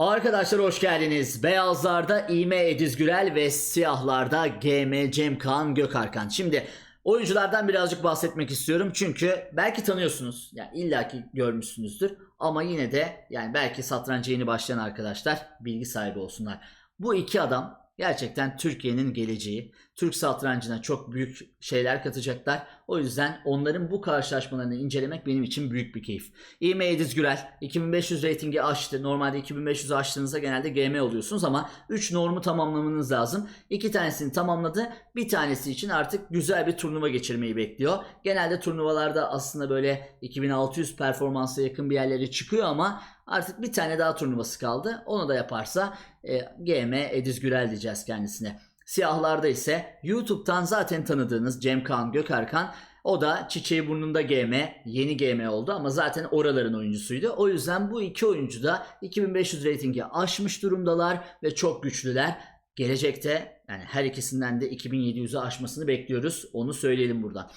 Arkadaşlar hoş geldiniz. Beyazlarda İme Ediz Gürel ve siyahlarda GM Cemkan Gökarkan. Şimdi oyunculardan birazcık bahsetmek istiyorum. Çünkü belki tanıyorsunuz. Yani illaki görmüşsünüzdür. Ama yine de yani belki satranca yeni başlayan arkadaşlar bilgi sahibi olsunlar. Bu iki adam gerçekten Türkiye'nin geleceği. Türk satrancına çok büyük şeyler katacaklar. O yüzden onların bu karşılaşmalarını incelemek benim için büyük bir keyif. İme Ediz Gürel 2500 reytingi aştı. Normalde 2500 aştığınızda genelde GM oluyorsunuz ama 3 normu tamamlamanız lazım. 2 tanesini tamamladı. Bir tanesi için artık güzel bir turnuva geçirmeyi bekliyor. Genelde turnuvalarda aslında böyle 2600 performansa yakın bir yerlere çıkıyor ama artık bir tane daha turnuvası kaldı. Onu da yaparsa e, GM Ediz Gürel diyeceğiz kendisine. Siyahlarda ise YouTube'dan zaten tanıdığınız Cemkan Gökarkan o da çiçeği burnunda GM, yeni GM oldu ama zaten oraların oyuncusuydu. O yüzden bu iki oyuncu da 2500 reytingi aşmış durumdalar ve çok güçlüler. Gelecekte yani her ikisinden de 2700'ü aşmasını bekliyoruz. Onu söyleyelim buradan.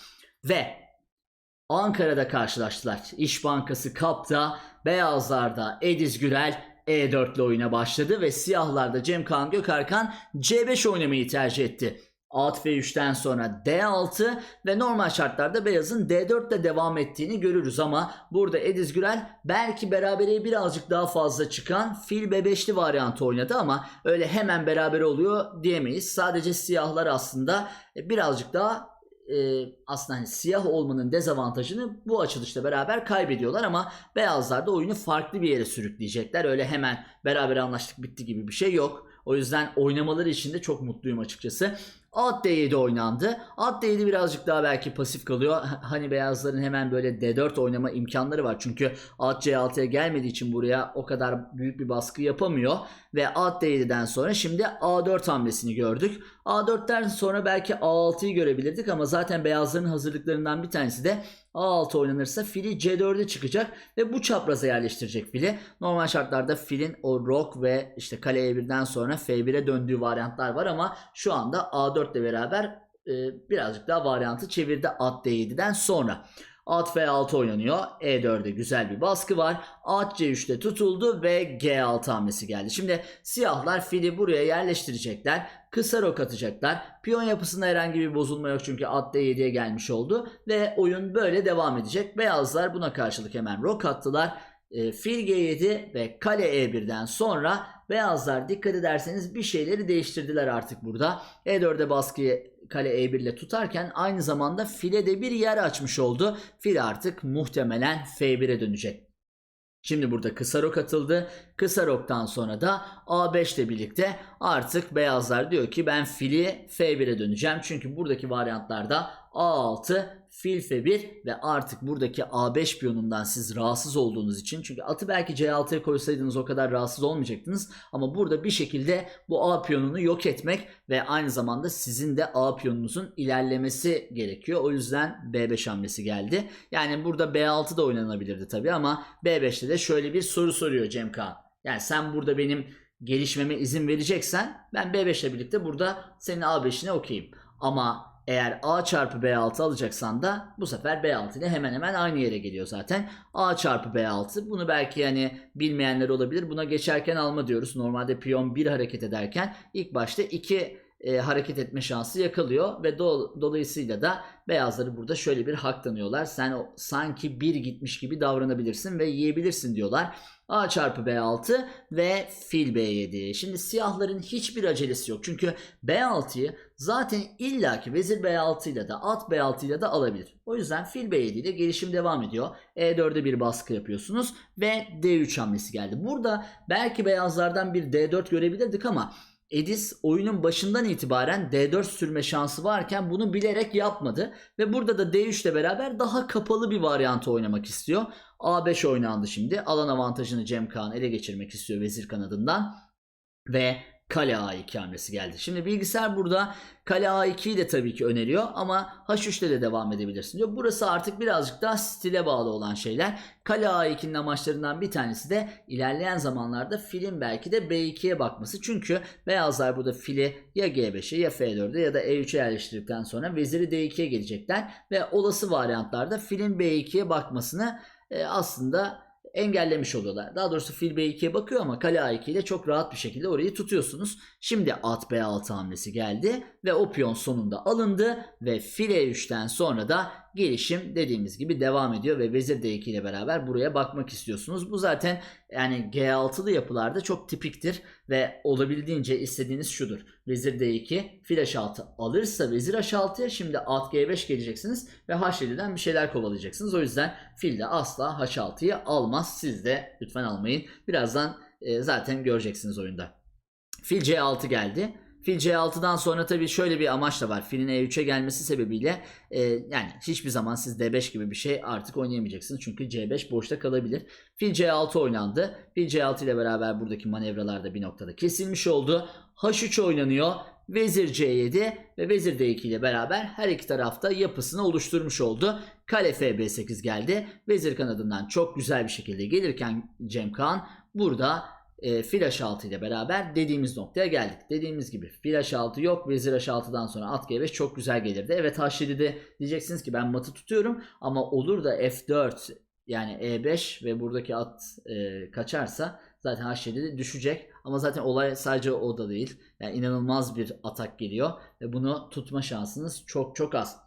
Ve Ankara'da karşılaştılar. İş Bankası Kap'ta, Beyazlar'da Ediz Gürel E4 ile oyuna başladı ve Siyahlar'da Cemkan Gökarkan C5 oynamayı tercih etti. At F3'ten sonra D6 ve normal şartlarda beyazın D4 ile devam ettiğini görürüz ama burada Ediz Gürel belki berabereye birazcık daha fazla çıkan fil B5'li varyantı oynadı ama öyle hemen beraber oluyor diyemeyiz. Sadece siyahlar aslında birazcık daha e, aslında hani siyah olmanın dezavantajını bu açılışla beraber kaybediyorlar ama beyazlar da oyunu farklı bir yere sürükleyecekler. Öyle hemen beraber anlaştık bitti gibi bir şey yok. O yüzden oynamaları için de çok mutluyum açıkçası. At D7 oynandı. At D7 birazcık daha belki pasif kalıyor. Hani beyazların hemen böyle D4 oynama imkanları var. Çünkü at C6'ya gelmediği için buraya o kadar büyük bir baskı yapamıyor. Ve at D7'den sonra şimdi A4 hamlesini gördük. A4'ten sonra belki A6'yı görebilirdik ama zaten beyazların hazırlıklarından bir tanesi de A6 oynanırsa fili C4'e çıkacak ve bu çapraza yerleştirecek fili. Normal şartlarda filin o rok ve işte kale E1'den sonra F1'e döndüğü varyantlar var ama şu anda A4 ile beraber e, birazcık daha varyantı çevirdi at D7'den sonra. At F6 oynanıyor. E4'de güzel bir baskı var. At C3'te tutuldu ve G6 hamlesi geldi. Şimdi siyahlar fili buraya yerleştirecekler. Kısa rok atacaklar. Piyon yapısında herhangi bir bozulma yok çünkü at D7'ye gelmiş oldu. Ve oyun böyle devam edecek. Beyazlar buna karşılık hemen rok attılar. E, fil G7 ve kale E1'den sonra beyazlar dikkat ederseniz bir şeyleri değiştirdiler artık burada. E4'e baskıyı kale E1 ile tutarken aynı zamanda file de bir yer açmış oldu. Fil artık muhtemelen F1'e dönecek. Şimdi burada kısa rok atıldı. Kısa roktan sonra da A5 ile birlikte artık beyazlar diyor ki ben fili F1'e döneceğim. Çünkü buradaki varyantlarda A6, fil F1 ve artık buradaki A5 piyonundan siz rahatsız olduğunuz için çünkü atı belki C6'ya koysaydınız o kadar rahatsız olmayacaktınız ama burada bir şekilde bu A piyonunu yok etmek ve aynı zamanda sizin de A piyonunuzun ilerlemesi gerekiyor. O yüzden B5 hamlesi geldi. Yani burada B6 da oynanabilirdi tabii ama B5'te de şöyle bir soru soruyor Cem Kağan. Yani sen burada benim gelişmeme izin vereceksen ben B5 ile birlikte burada senin A5'ine okeyim. Ama eğer A çarpı B6 alacaksan da bu sefer B6 ile hemen hemen aynı yere geliyor zaten. A çarpı B6 bunu belki yani bilmeyenler olabilir. Buna geçerken alma diyoruz. Normalde piyon 1 hareket ederken ilk başta 2 e, hareket etme şansı yakalıyor ve do- dolayısıyla da beyazları burada şöyle bir hak tanıyorlar. Sen o, sanki bir gitmiş gibi davranabilirsin ve yiyebilirsin diyorlar. A çarpı B6 ve fil B7. Şimdi siyahların hiçbir acelesi yok. Çünkü B6'yı zaten illaki vezir B6 ile de at B6 ile de alabilir. O yüzden fil B7 ile gelişim devam ediyor. E4'e bir baskı yapıyorsunuz ve D3 hamlesi geldi. Burada belki beyazlardan bir D4 görebilirdik ama Edis oyunun başından itibaren D4 sürme şansı varken bunu bilerek yapmadı. Ve burada da D3 ile beraber daha kapalı bir varyantı oynamak istiyor. A5 oynandı şimdi. Alan avantajını Cem Kağan ele geçirmek istiyor vezir kanadından. Ve kale A2 hamlesi geldi. Şimdi bilgisayar burada kale A2'yi de tabii ki öneriyor ama H3'te de devam edebilirsin diyor. Burası artık birazcık daha stile bağlı olan şeyler. Kale A2'nin amaçlarından bir tanesi de ilerleyen zamanlarda filin belki de B2'ye bakması. Çünkü beyazlar burada fili ya G5'e ya F4'e ya da E3'e yerleştirdikten sonra veziri D2'ye gelecekler ve olası varyantlarda filin B2'ye bakmasını e, aslında engellemiş oluyorlar. Daha doğrusu fil B2'ye bakıyor ama kale A2 ile çok rahat bir şekilde orayı tutuyorsunuz. Şimdi at B6 hamlesi geldi ve o piyon sonunda alındı ve fil E3'ten sonra da gelişim dediğimiz gibi devam ediyor ve vezir D2 ile beraber buraya bakmak istiyorsunuz. Bu zaten yani G6'lı yapılarda çok tipiktir ve olabildiğince istediğiniz şudur. Vezir D2 fil H6 alırsa vezir H6'ya şimdi at G5 geleceksiniz ve H7'den bir şeyler kovalayacaksınız. O yüzden fil de asla H6'yı almaz. Siz de lütfen almayın. Birazdan e, zaten göreceksiniz oyunda. Fil C6 geldi. Fil C6'dan sonra tabii şöyle bir amaç da var. Filin E3'e gelmesi sebebiyle e, yani hiçbir zaman siz D5 gibi bir şey artık oynayamayacaksınız. Çünkü C5 boşta kalabilir. Fil C6 oynandı. Fil C6 ile beraber buradaki manevralar da bir noktada kesilmiş oldu. H3 oynanıyor. Vezir C7 ve Vezir D2 ile beraber her iki tarafta yapısını oluşturmuş oldu. Kale FB8 geldi. Vezir kanadından çok güzel bir şekilde gelirken Cem Kaan burada e, fil H6 ile beraber dediğimiz noktaya geldik. Dediğimiz gibi fil H6 yok. Vezir H6'dan sonra at G5 çok güzel gelirdi. Evet H7'de diyeceksiniz ki ben matı tutuyorum ama olur da F4 yani E5 ve buradaki at e, kaçarsa zaten H7'de düşecek. Ama zaten olay sadece o da değil. Yani inanılmaz bir atak geliyor ve bunu tutma şansınız çok çok az.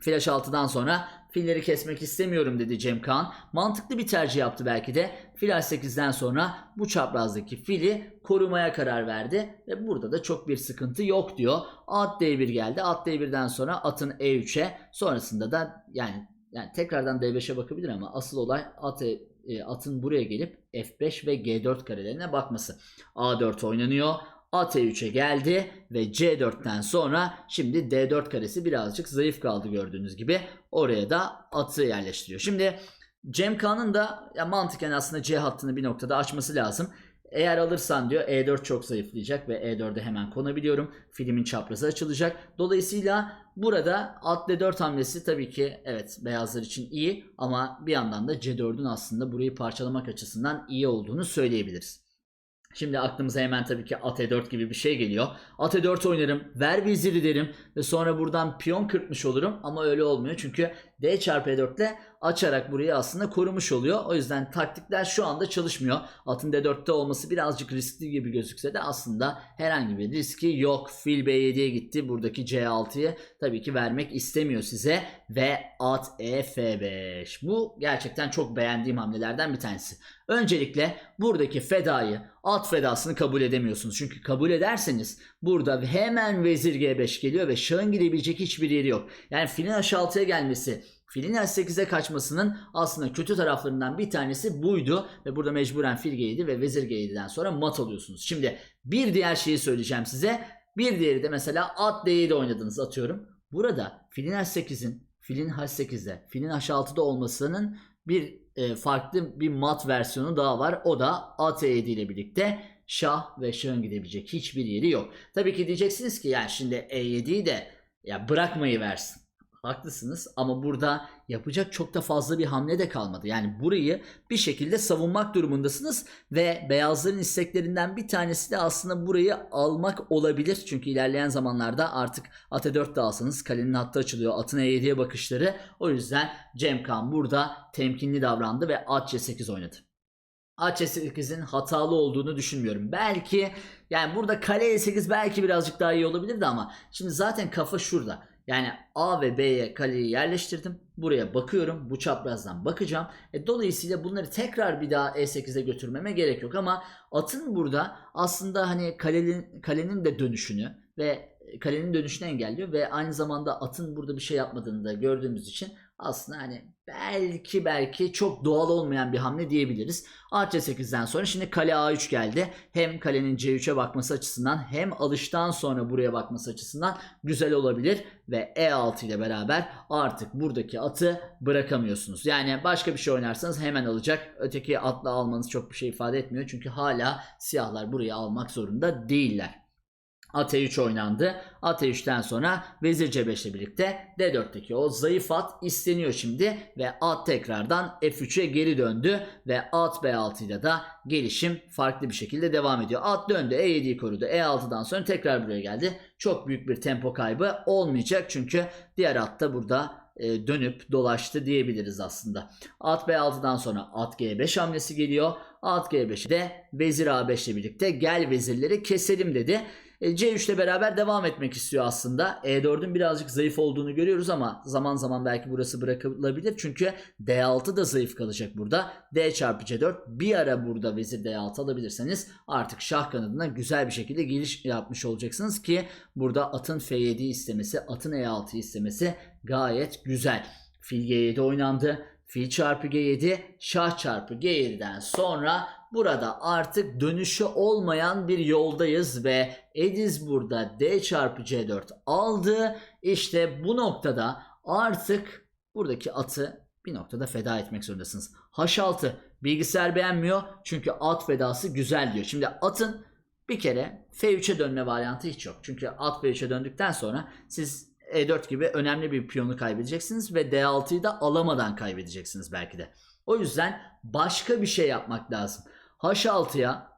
Flash 6'dan sonra filleri kesmek istemiyorum dedi Cem Kaan. Mantıklı bir tercih yaptı belki de. Flash 8'den sonra bu çaprazdaki fili korumaya karar verdi. Ve burada da çok bir sıkıntı yok diyor. At D1 geldi. At D1'den sonra atın E3'e sonrasında da yani yani tekrardan D5'e bakabilir ama asıl olay at, e, atın buraya gelip F5 ve G4 karelerine bakması. A4 oynanıyor. At E3'e geldi ve C4'ten sonra şimdi D4 karesi birazcık zayıf kaldı gördüğünüz gibi. Oraya da atı yerleştiriyor. Şimdi Cem Kaan'ın da ya mantıken aslında C hattını bir noktada açması lazım. Eğer alırsan diyor E4 çok zayıflayacak ve E4'e hemen konabiliyorum. Filmin çaprazı açılacak. Dolayısıyla burada at D4 hamlesi tabii ki evet beyazlar için iyi ama bir yandan da C4'ün aslında burayı parçalamak açısından iyi olduğunu söyleyebiliriz. Şimdi aklımıza hemen tabii ki at E4 gibi bir şey geliyor. At E4 oynarım, ver veziri derim ve sonra buradan piyon kırpmış olurum ama öyle olmuyor çünkü D çarpı E4 ile açarak burayı aslında korumuş oluyor. O yüzden taktikler şu anda çalışmıyor. Atın D4'te olması birazcık riskli gibi gözükse de aslında herhangi bir riski yok. Fil B7'ye gitti. Buradaki C6'yı tabii ki vermek istemiyor size ve at E F5. Bu gerçekten çok beğendiğim hamlelerden bir tanesi. Öncelikle buradaki fedayı at fedasını kabul edemiyorsunuz. Çünkü kabul ederseniz burada hemen vezir G5 geliyor ve şahın gidebilecek hiçbir yeri yok. Yani filin H6'ya gelmesi filin H8'e kaçmasının aslında kötü taraflarından bir tanesi buydu. Ve burada mecburen fil G7 ve vezir G7'den sonra mat alıyorsunuz. Şimdi bir diğer şeyi söyleyeceğim size. Bir diğeri de mesela at D7 oynadınız atıyorum. Burada filin H8'in filin H8'de filin H6'da olmasının bir e, farklı bir mat versiyonu daha var. O da at E7 ile birlikte şah ve şahın gidebilecek hiçbir yeri yok. Tabii ki diyeceksiniz ki yani şimdi E7'yi de ya bırakmayı versin. Haklısınız ama burada yapacak çok da fazla bir hamle de kalmadı. Yani burayı bir şekilde savunmak durumundasınız ve beyazların isteklerinden bir tanesi de aslında burayı almak olabilir. Çünkü ilerleyen zamanlarda artık at E4 de alsanız kalenin hattı açılıyor. Atın E7'ye bakışları. O yüzden Cem Kan burada temkinli davrandı ve at C8 oynadı. At C8'in hatalı olduğunu düşünmüyorum. Belki yani burada kale E8 belki birazcık daha iyi olabilirdi ama şimdi zaten kafa şurada. Yani A ve B'ye kaleyi yerleştirdim. Buraya bakıyorum. Bu çaprazdan bakacağım. E, dolayısıyla bunları tekrar bir daha E8'e götürmeme gerek yok ama atın burada aslında hani kalenin, kalenin de dönüşünü ve kalenin dönüşünü engelliyor ve aynı zamanda atın burada bir şey yapmadığını da gördüğümüz için aslında hani belki belki çok doğal olmayan bir hamle diyebiliriz. At C8'den sonra şimdi kale A3 geldi. Hem kalenin C3'e bakması açısından hem alıştan sonra buraya bakması açısından güzel olabilir. Ve E6 ile beraber artık buradaki atı bırakamıyorsunuz. Yani başka bir şey oynarsanız hemen alacak. Öteki atla almanız çok bir şey ifade etmiyor. Çünkü hala siyahlar burayı almak zorunda değiller. At E3 oynandı. At E3'ten sonra Vezir C5 ile birlikte D4'teki o zayıf at isteniyor şimdi ve at tekrardan F3'e geri döndü ve at B6 ile de gelişim farklı bir şekilde devam ediyor. At döndü E7'yi korudu. E6'dan sonra tekrar buraya geldi. Çok büyük bir tempo kaybı olmayacak çünkü diğer at da burada e, dönüp dolaştı diyebiliriz aslında. At B6'dan sonra at G5 hamlesi geliyor. At G5'de vezir A5 ile birlikte gel vezirleri keselim dedi. E, C3 ile beraber devam etmek istiyor aslında. E4'ün birazcık zayıf olduğunu görüyoruz ama zaman zaman belki burası bırakılabilir. Çünkü D6 da zayıf kalacak burada. D çarpı C4 bir ara burada vezir D6 alabilirseniz artık şah kanadına güzel bir şekilde giriş yapmış olacaksınız ki burada atın F7 istemesi, atın E6 istemesi gayet güzel. Fil G7 oynandı. Fil çarpı G7, şah çarpı G7'den sonra burada artık dönüşü olmayan bir yoldayız ve Ediz burada D çarpı C4 aldı. İşte bu noktada artık buradaki atı bir noktada feda etmek zorundasınız. H6 bilgisayar beğenmiyor çünkü at fedası güzel diyor. Şimdi atın bir kere F3'e dönme varyantı hiç yok. Çünkü at F3'e döndükten sonra siz E4 gibi önemli bir piyonu kaybedeceksiniz ve D6'yı da alamadan kaybedeceksiniz belki de. O yüzden başka bir şey yapmak lazım. H6'ya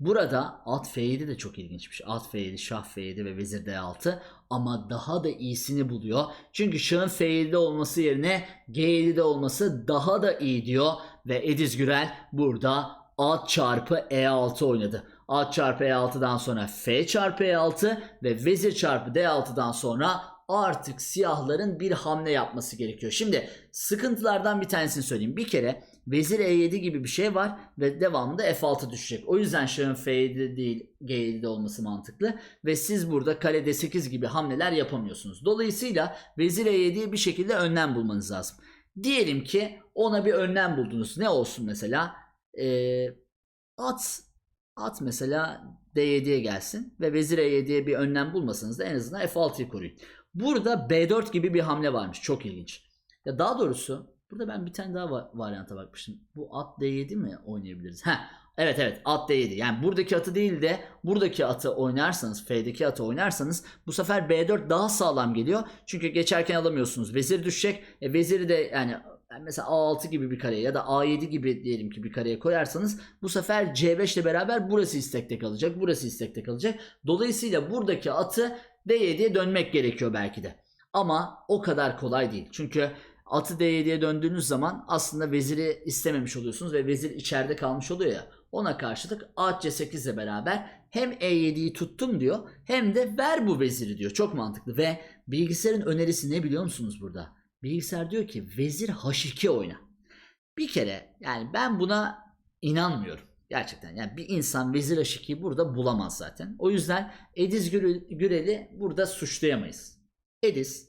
burada at F7 de çok ilginçmiş. At F7, şah F7 ve vezir D6 ama daha da iyisini buluyor. Çünkü şahın F7'de olması yerine G7'de olması daha da iyi diyor ve Ediz Gürel burada at çarpı E6 oynadı. At çarpı E6'dan sonra F çarpı E6 ve vezir çarpı D6'dan sonra artık siyahların bir hamle yapması gerekiyor. Şimdi sıkıntılardan bir tanesini söyleyeyim. Bir kere vezir E7 gibi bir şey var ve devamında F6 düşecek. O yüzden şahın F7 değil G7'de olması mantıklı ve siz burada kale D8 gibi hamleler yapamıyorsunuz. Dolayısıyla vezir E7'ye bir şekilde önlem bulmanız lazım. Diyelim ki ona bir önlem buldunuz. Ne olsun mesela? Ee, at at mesela D7'ye gelsin ve vezir E7'ye bir önlem bulmasanız da en azından F6'yı koruyun. Burada B4 gibi bir hamle varmış. Çok ilginç. Ya daha doğrusu burada ben bir tane daha va- varyanta bakmıştım. Bu at D7 mi oynayabiliriz? Heh, evet evet at D7. Yani buradaki atı değil de buradaki atı oynarsanız F'deki atı oynarsanız bu sefer B4 daha sağlam geliyor. Çünkü geçerken alamıyorsunuz. Vezir düşecek. E, veziri de yani mesela A6 gibi bir kareye ya da A7 gibi diyelim ki bir kareye koyarsanız bu sefer C5 ile beraber burası istekte kalacak. Burası istekte kalacak. Dolayısıyla buradaki atı D7'ye dönmek gerekiyor belki de. Ama o kadar kolay değil. Çünkü atı D7'ye döndüğünüz zaman aslında veziri istememiş oluyorsunuz ve vezir içeride kalmış oluyor ya. Ona karşılık at C8 ile beraber hem E7'yi tuttum diyor hem de ver bu veziri diyor. Çok mantıklı ve bilgisayarın önerisi ne biliyor musunuz burada? Bilgisayar diyor ki vezir H2 oyna. Bir kere yani ben buna inanmıyorum. Gerçekten yani bir insan vezir H2'yi burada bulamaz zaten. O yüzden Ediz Gürel- Gürel'i burada suçlayamayız. Ediz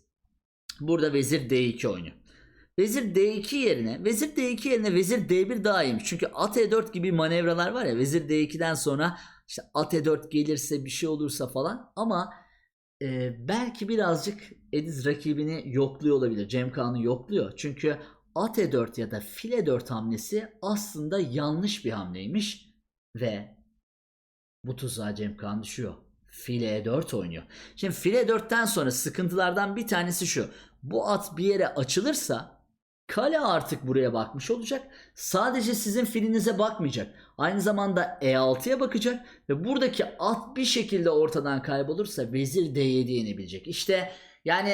burada vezir D2 oynuyor. Vezir D2 yerine vezir D2 yerine vezir D1 daha iyiymiş. Çünkü at E4 gibi manevralar var ya vezir D2'den sonra işte at E4 gelirse bir şey olursa falan ama e, belki birazcık Ediz rakibini yokluyor olabilir. Cem Kaan'ı yokluyor. Çünkü at E4 ya da fil E4 hamlesi aslında yanlış bir hamleymiş ve bu tuzağa Cem Kaan düşüyor. Fil E4 oynuyor. Şimdi fil E4'ten sonra sıkıntılardan bir tanesi şu. Bu at bir yere açılırsa kale artık buraya bakmış olacak. Sadece sizin filinize bakmayacak. Aynı zamanda E6'ya bakacak ve buradaki at bir şekilde ortadan kaybolursa vezir D7'ye inebilecek. İşte yani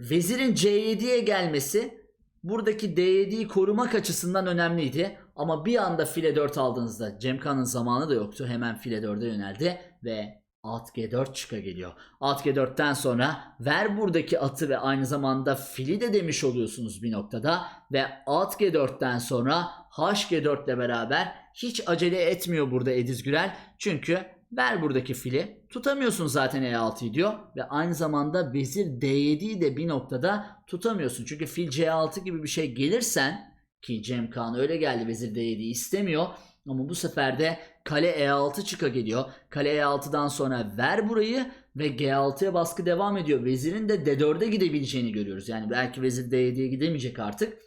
vezirin C7'ye gelmesi buradaki D7'yi korumak açısından önemliydi. Ama bir anda file 4 aldığınızda Cemkan'ın zamanı da yoktu. Hemen file 4'e yöneldi ve at G4 çıka geliyor. At G4'ten sonra ver buradaki atı ve aynı zamanda fili de demiş oluyorsunuz bir noktada. Ve at G4'ten sonra H-G4 ile beraber hiç acele etmiyor burada Ediz Gürel. Çünkü ver buradaki fili tutamıyorsun zaten E6'yı diyor. Ve aynı zamanda vezir D7'yi de bir noktada tutamıyorsun. Çünkü fil C6 gibi bir şey gelirsen ki Cem Kaan öyle geldi vezir D7'yi istemiyor. Ama bu sefer de kale E6 çıka geliyor. Kale E6'dan sonra ver burayı ve G6'ya baskı devam ediyor. Vezirin de D4'e gidebileceğini görüyoruz. Yani belki vezir D7'ye gidemeyecek artık.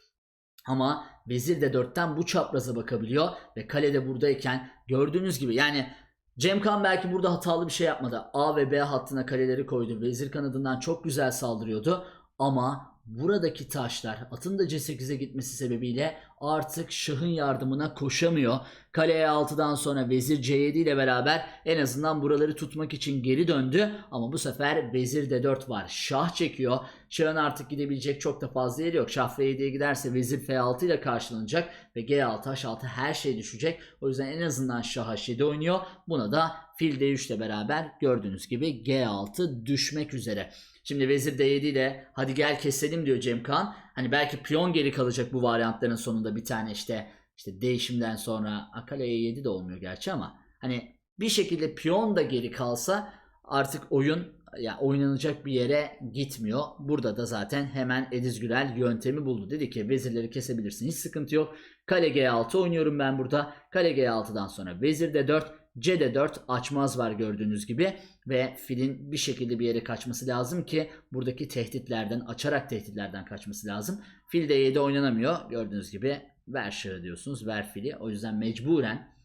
Ama vezir D4'ten bu çapraza bakabiliyor ve kale de buradayken gördüğünüz gibi yani Cem Kan belki burada hatalı bir şey yapmadı. A ve B hattına kaleleri koydu. Vezir kanadından çok güzel saldırıyordu. Ama buradaki taşlar atın da C8'e gitmesi sebebiyle artık şahın yardımına koşamıyor. Kale E6'dan sonra vezir C7 ile beraber en azından buraları tutmak için geri döndü. Ama bu sefer vezir D4 var. Şah çekiyor. Şahın artık gidebilecek çok da fazla yeri yok. Şah F7'ye giderse vezir F6 ile karşılanacak ve G6, H6 her şey düşecek. O yüzden en azından Şah H7 oynuyor. Buna da fil D3 ile beraber gördüğünüz gibi G6 düşmek üzere. Şimdi vezir D7 ile hadi gel keselim diyor Cemkan. Hani belki piyon geri kalacak bu varyantların sonunda bir tane işte işte değişimden sonra Akale E7 de olmuyor gerçi ama hani bir şekilde piyon da geri kalsa artık oyun yani oynanacak bir yere gitmiyor. Burada da zaten hemen Ediz Gürel yöntemi buldu. Dedi ki vezirleri kesebilirsin hiç sıkıntı yok. Kale G6 oynuyorum ben burada. Kale G6'dan sonra vezir D4 C4 açmaz var gördüğünüz gibi ve filin bir şekilde bir yere kaçması lazım ki buradaki tehditlerden açarak tehditlerden kaçması lazım. Fil D7 oynanamıyor gördüğünüz gibi ver şahı diyorsunuz ver fili o yüzden mecburen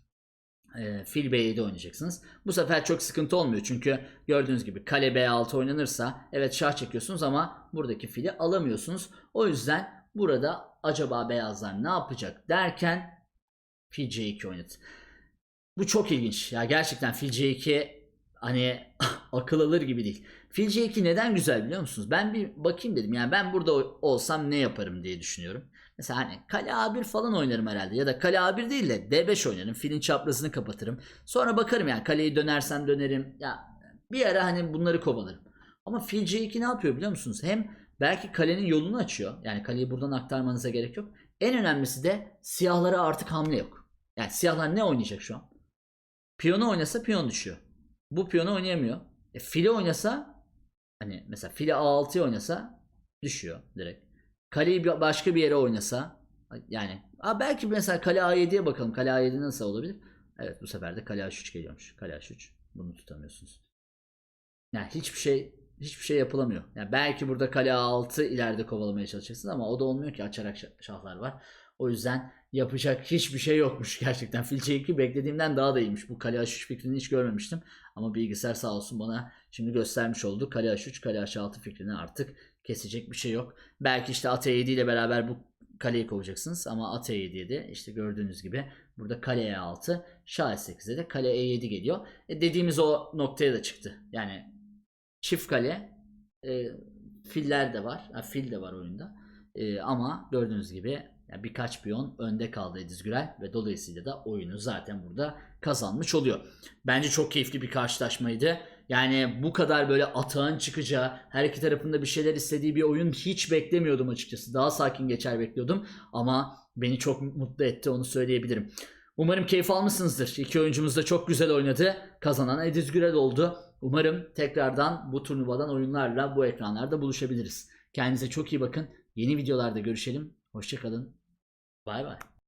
e, fil B7 oynayacaksınız. Bu sefer çok sıkıntı olmuyor çünkü gördüğünüz gibi kale B6 oynanırsa evet şah çekiyorsunuz ama buradaki fili alamıyorsunuz. O yüzden burada acaba beyazlar ne yapacak derken fil C2 oynadı. Bu çok ilginç. Ya gerçekten fil C2 hani akıl alır gibi değil. Fil C2 neden güzel biliyor musunuz? Ben bir bakayım dedim. Yani ben burada olsam ne yaparım diye düşünüyorum. Mesela hani kale A1 falan oynarım herhalde. Ya da kale A1 değil de D5 oynarım. Filin çaprazını kapatırım. Sonra bakarım yani kaleyi dönersem dönerim. Ya bir ara hani bunları kovalarım. Ama fil C2 ne yapıyor biliyor musunuz? Hem belki kalenin yolunu açıyor. Yani kaleyi buradan aktarmanıza gerek yok. En önemlisi de siyahlara artık hamle yok. Yani siyahlar ne oynayacak şu an? Piyonu oynasa piyon düşüyor. Bu piyonu oynayamıyor. E, fili oynasa hani mesela fili A6'ya oynasa düşüyor direkt. Kaleyi başka bir yere oynasa yani a, belki mesela kale A7'ye bakalım. Kale A7 nasıl olabilir? Evet bu sefer de kale H3 geliyormuş. Kale H3 bunu tutamıyorsunuz. Yani hiçbir şey hiçbir şey yapılamıyor. Yani belki burada kale A6 ileride kovalamaya çalışacaksınız ama o da olmuyor ki açarak şah- şahlar var. O yüzden yapacak hiçbir şey yokmuş gerçekten. Fil C2 beklediğimden daha da iyiymiş. Bu kale H3 fikrini hiç görmemiştim. Ama bilgisayar sağ olsun bana şimdi göstermiş oldu. Kale H3, kale H6 fikrini artık kesecek bir şey yok. Belki işte at E7 ile beraber bu kaleyi kovacaksınız ama at E7'ye de işte gördüğünüz gibi burada kale E6, şah E8'e de kale E7 geliyor. E dediğimiz o noktaya da çıktı. Yani çift kale e, filler de var. Ha, fil de var oyunda. E, ama gördüğünüz gibi yani birkaç piyon önde kaldı Ediz Gürel ve dolayısıyla da oyunu zaten burada kazanmış oluyor. Bence çok keyifli bir karşılaşmaydı. Yani bu kadar böyle atağın çıkacağı, her iki tarafında bir şeyler istediği bir oyun hiç beklemiyordum açıkçası. Daha sakin geçer bekliyordum ama beni çok mutlu etti onu söyleyebilirim. Umarım keyif almışsınızdır. İki oyuncumuz da çok güzel oynadı. Kazanan Ediz Gürel oldu. Umarım tekrardan bu turnuvadan oyunlarla bu ekranlarda buluşabiliriz. Kendinize çok iyi bakın. Yeni videolarda görüşelim. Hoşçakalın. Bay bay.